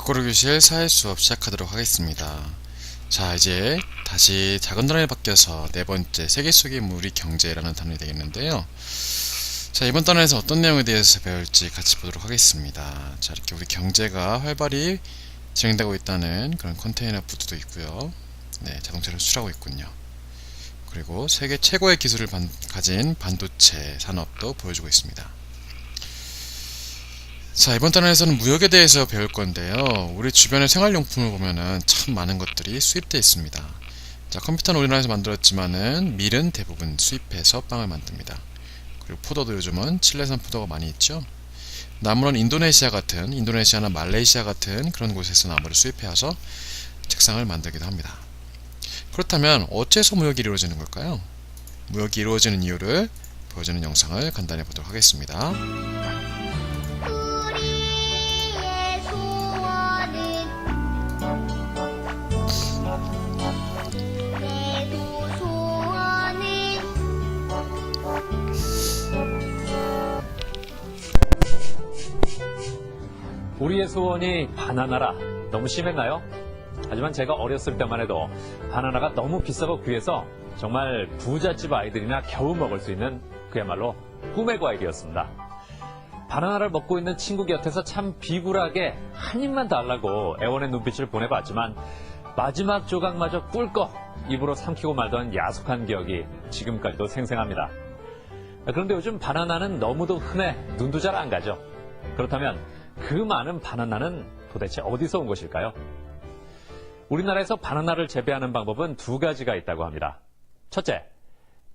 거꾸로 교실 사회 수업 시작하도록 하겠습니다. 자, 이제 다시 작은 단원이 바뀌어서 네 번째 세계 속의 무리 경제라는 단원이 되겠는데요. 자, 이번 단원에서 어떤 내용에 대해서 배울지 같이 보도록 하겠습니다. 자, 이렇게 우리 경제가 활발히 진행되고 있다는 그런 컨테이너 부트도 있고요. 네, 자동차를 수출하고 있군요. 그리고 세계 최고의 기술을 반- 가진 반도체 산업도 보여주고 있습니다. 자, 이번 단원에서는 무역에 대해서 배울 건데요. 우리 주변의 생활용품을 보면은 참 많은 것들이 수입되어 있습니다. 자, 컴퓨터는 우리나라에서 만들었지만은 밀은 대부분 수입해서 빵을 만듭니다. 그리고 포도도 요즘은 칠레산 포도가 많이 있죠. 나무는 인도네시아 같은, 인도네시아나 말레이시아 같은 그런 곳에서 나무를 수입해와서 책상을 만들기도 합니다. 그렇다면 어째서 무역이 이루어지는 걸까요? 무역이 이루어지는 이유를 보여주는 영상을 간단히 보도록 하겠습니다. 우리의 소원이 바나나라 너무 심했나요? 하지만 제가 어렸을 때만 해도 바나나가 너무 비싸고 귀해서 정말 부잣집 아이들이나 겨우 먹을 수 있는 그야말로 꿈의 과일이었습니다. 바나나를 먹고 있는 친구 곁에서 참 비굴하게 한 입만 달라고 애원의 눈빛을 보내봤지만 마지막 조각마저 꿀꺽 입으로 삼키고 말던 야속한 기억이 지금까지도 생생합니다. 그런데 요즘 바나나는 너무도 흔해 눈도 잘 안 가죠. 그렇다면 그 많은 바나나는 도대체 어디서 온 것일까요? 우리나라에서 바나나를 재배하는 방법은 두 가지가 있다고 합니다. 첫째,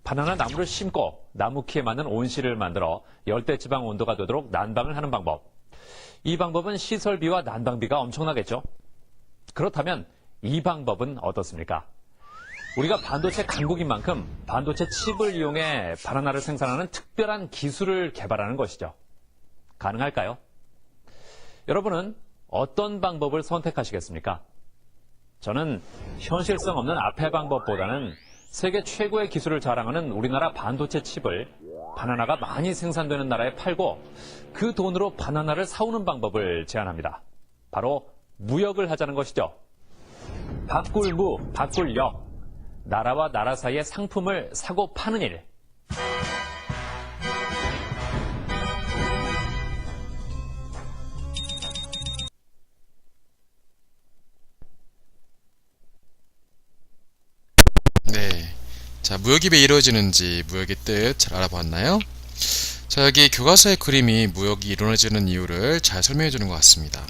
바나나 나무를 심고 나무 키에 맞는 온실을 만들어 열대지방 온도가 되도록 난방을 하는 방법. 이 방법은 시설비와 난방비가 엄청나겠죠? 그렇다면 이 방법은 어떻습니까? 우리가 반도체 강국인 만큼 반도체 칩을 이용해 바나나를 생산하는 특별한 기술을 개발하는 것이죠. 가능할까요? 여러분은 어떤 방법을 선택하시겠습니까? 저는 현실성 없는 앞의 방법보다는 세계 최고의 기술을 자랑하는 우리나라 반도체 칩을 바나나가 많이 생산되는 나라에 팔고 그 돈으로 바나나를 사오는 방법을 제안합니다. 바로 무역을 하자는 것이죠. 바꿀 무, 바꿀 역. 나라와 나라 사이의 상품을 사고 파는 일. 네. 자, 무역이 왜 이루어지는지 무역의 뜻 잘 알아보았나요? 자, 여기 교과서의 그림이 무역이 이루어지는 이유를 잘 설명해 주는 것 같습니다.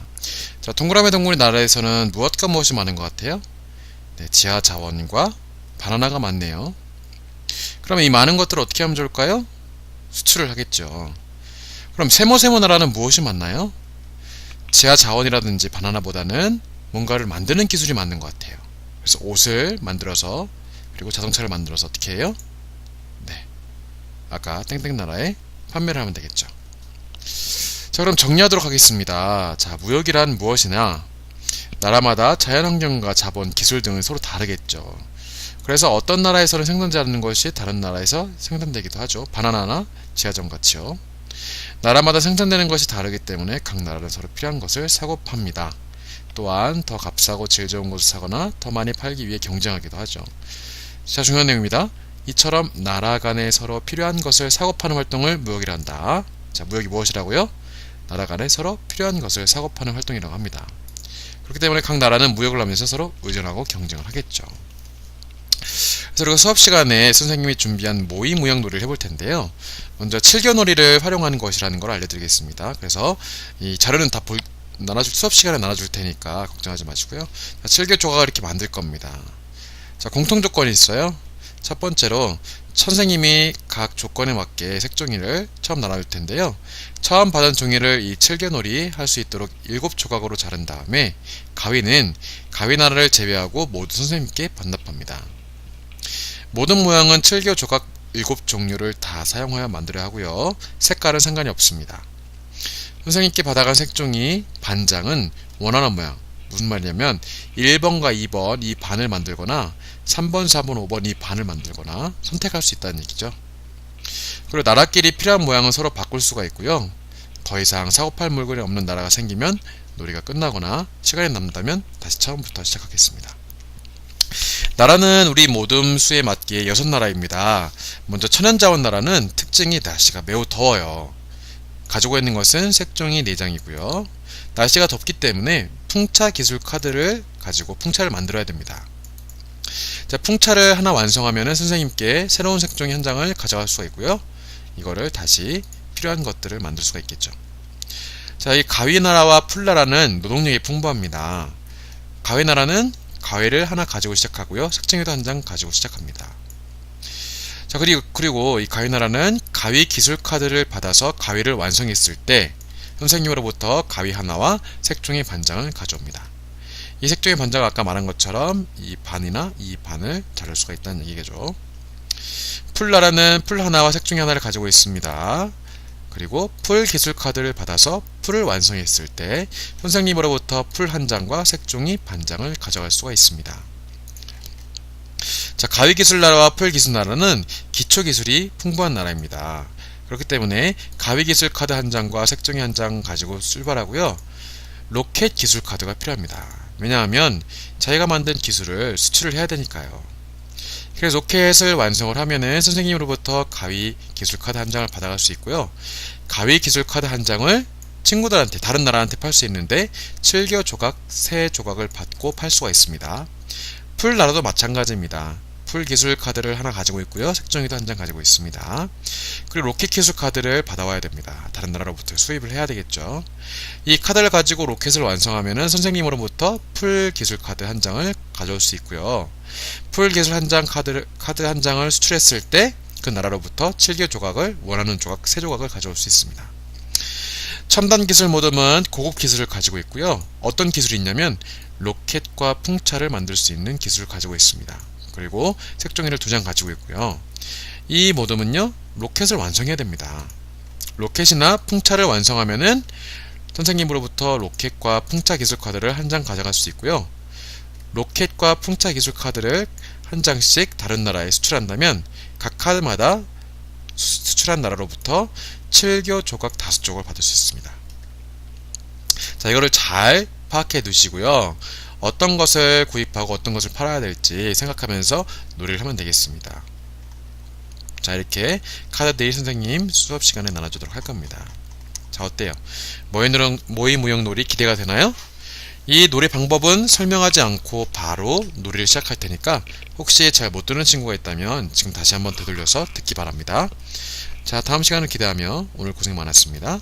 자, 동그라미 동굴의 나라에서는 무엇과 무엇이 많은 것 같아요? 네, 지하 자원과 바나나가 많네요. 그러면 이 많은 것들을 어떻게 하면 좋을까요? 수출을 하겠죠. 그럼 세모세모 나라는 무엇이 많나요? 지하 자원이라든지 바나나보다는 뭔가를 만드는 기술이 맞는 것 같아요. 그래서 옷을 만들어서 그리고 자동차를 만들어서 어떻게 해요? 네. 아까 땡땡 나라에 판매를 하면 되겠죠. 자, 그럼 정리하도록 하겠습니다. 자, 무역이란 무엇이냐? 나라마다 자연환경과 자본, 기술 등은 서로 다르겠죠. 그래서 어떤 나라에서는 생산되는 것이 다른 나라에서 생산되기도 하죠. 바나나나 지하전 같이요. 나라마다 생산되는 것이 다르기 때문에 각 나라는 서로 필요한 것을 사고 팝니다. 또한 더 값싸고 질 좋은 것을 사거나 더 많이 팔기 위해 경쟁하기도 하죠. 자, 중요한 내용입니다. 이처럼 나라 간에 서로 필요한 것을 사고 파는 활동을 무역이라 한다. 자, 무역이 무엇이라고요? 나라 간에 서로 필요한 것을 사고 파는 활동이라고 합니다. 그렇기 때문에 각 나라는 무역을 하면서 서로 의존하고 경쟁을 하겠죠. 그래서 우리가 수업 시간에 선생님이 준비한 모의 무역 놀이를 해볼 텐데요. 먼저 칠겨놀이를 활용하는 것이라는 걸 알려드리겠습니다. 그래서 이 자료는 다 볼, 나눠줄, 수업 시간에 나눠줄 테니까 걱정하지 마시고요. 자, 칠겨 조각을 이렇게 만들 겁니다. 자, 공통 조건이 있어요. 첫 번째로 선생님이 각 조건에 맞게 색종이를 처음 나눠줄 텐데요. 처음 받은 종이를 이 칠개놀이 할 수 있도록 일곱 조각으로 자른 다음에 가위는 가위 나라를 제외하고 모두 선생님께 반납합니다. 모든 모양은 칠개 조각 일곱 종류를 다 사용하여 만들어야 하고요. 색깔은 상관이 없습니다. 선생님께 받아간 색종이 반장은 원하는 모양, 무슨 말이냐면 1번과 2번 이 반을 만들거나 3번, 4번, 5번 이 반을 만들거나 선택할 수 있다는 얘기죠. 그리고 나라끼리 필요한 모양은 서로 바꿀 수가 있고요. 더 이상 사고팔 물건이 없는 나라가 생기면 놀이가 끝나거나 시간이 남는다면 다시 처음부터 시작하겠습니다. 나라는 우리 모둠 수에 맞게 여섯 나라입니다. 먼저 천연자원 나라는 특징이 날씨가 매우 더워요. 가지고 있는 것은 색종이 4장이고요. 날씨가 덥기 때문에 풍차 기술 카드를 가지고 풍차를 만들어야 됩니다. 자, 풍차를 하나 완성하면 선생님께 새로운 색종이 한 장을 가져갈 수가 있고요. 이거를 다시 필요한 것들을 만들 수가 있겠죠. 자, 이 가위나라와 풀나라는 노동력이 풍부합니다. 가위나라는 가위를 하나 가지고 시작하고요. 색종이도 한 장 가지고 시작합니다. 자, 그리고, 그리고 이 가위나라는 가위 기술 카드를 받아서 가위를 완성했을 때 선생님으로부터 가위 하나와 색종이 반장을 가져옵니다. 이 색종이 반장은 아까 말한 것처럼 이 반이나 이 반을 자를 수가 있다는 얘기죠. 풀나라는 풀 하나와 색종이 하나를 가지고 있습니다. 그리고 풀 기술 카드를 받아서 풀을 완성했을 때 선생님으로부터 풀 한 장과 색종이 반장을 가져갈 수가 있습니다. 자, 가위 기술 나라와 풀 기술 나라는 기초 기술이 풍부한 나라입니다. 그렇기 때문에 가위 기술 카드 한 장과 색종이 한 장 가지고 출발하고요. 로켓 기술 카드가 필요합니다. 왜냐하면 자기가 만든 기술을 수출을 해야 되니까요. 그래서 로켓을 완성을 하면은 선생님으로부터 가위 기술 카드 한 장을 받아갈 수 있고요. 가위 기술 카드 한 장을 친구들한테 다른 나라한테 팔 수 있는데 7개 조각, 3 조각을 받고 팔 수가 있습니다. 풀 나라도 마찬가지입니다. 풀 기술 카드를 하나 가지고 있고요. 색종이도 한 장 가지고 있습니다. 그리고 로켓 기술 카드를 받아와야 됩니다. 다른 나라로부터 수입을 해야 되겠죠. 이 카드를 가지고 로켓을 완성하면은 선생님으로부터 풀 기술 카드 한 장을 가져올 수 있고요. 풀 기술 한 장 카드 카드 한 장을 수출했을 때 그 나라로부터 7개 조각을 원하는 조각 3조각을 가져올 수 있습니다. 첨단 기술 모듬은 고급 기술을 가지고 있고요. 어떤 기술이 있냐면 로켓과 풍차를 만들 수 있는 기술을 가지고 있습니다. 그리고 색종이를 두 장 가지고 있고요. 이 모듬은요, 로켓을 완성해야 됩니다. 로켓이나 풍차를 완성하면은 선생님으로부터 로켓과 풍차 기술 카드를 한 장 가져갈 수 있고요. 로켓과 풍차 기술 카드를 한 장씩 다른 나라에 수출한다면 각 카드마다 수- 수출한 나라로부터 7교 조각 5쪽을 받을 수 있습니다. 자, 이거를 잘 파악해 두시고요. 어떤 것을 구입하고 어떤 것을 팔아야 될지 생각하면서 놀이를 하면 되겠습니다. 자, 이렇게 카드 내일 선생님 수업 시간에 나눠주도록 할 겁니다. 자, 어때요? 모의무용 놀이 기대가 되나요? 이 놀이 방법은 설명하지 않고 바로 놀이를 시작할 테니까 혹시 잘 못 듣는 친구가 있다면 지금 다시 한번 되돌려서 듣기 바랍니다. 자, 다음 시간을 기대하며 오늘 고생 많았습니다.